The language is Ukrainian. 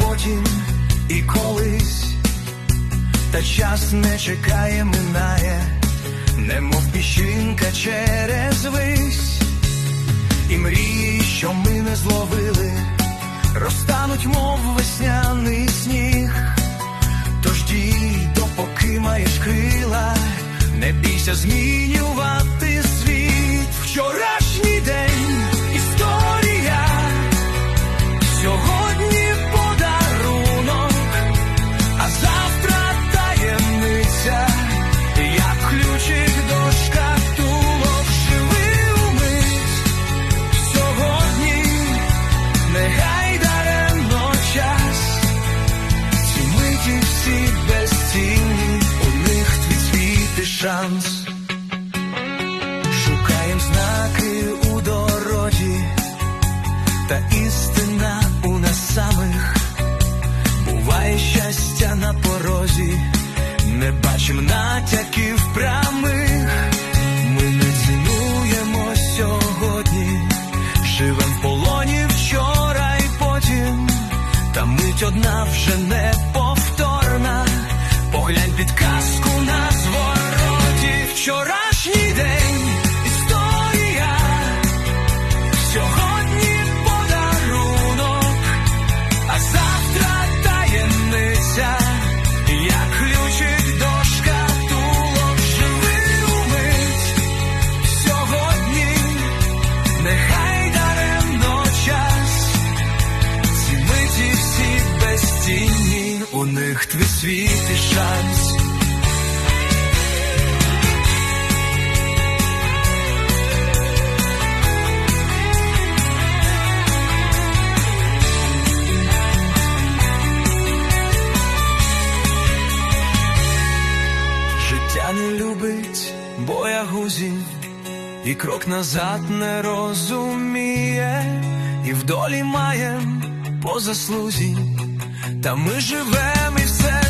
потім і колись, та час не чекає, минає, немов піщинка через вись, і мрії, що ми не зловили, розтануть, мов весняний сніг. Тож дій, допоки маєш крила, не бійся змінювати світ. Вчорашній у них твій світ і шанс. Шукаєм знаки у дорозі, та істина у нас самих. Буває щастя на порозі, не бачим натяків прямих. Ми не цінуємо сьогодні, живем в полоні вчора і потім. Та мить одна вже не повторна. Поглянь підказку на звороті. Вчорашній день у них твій світ і шанс. Життя не любить боягузів, і крок назад не розуміє, і в долі маєм по заслузі, та ми живем і все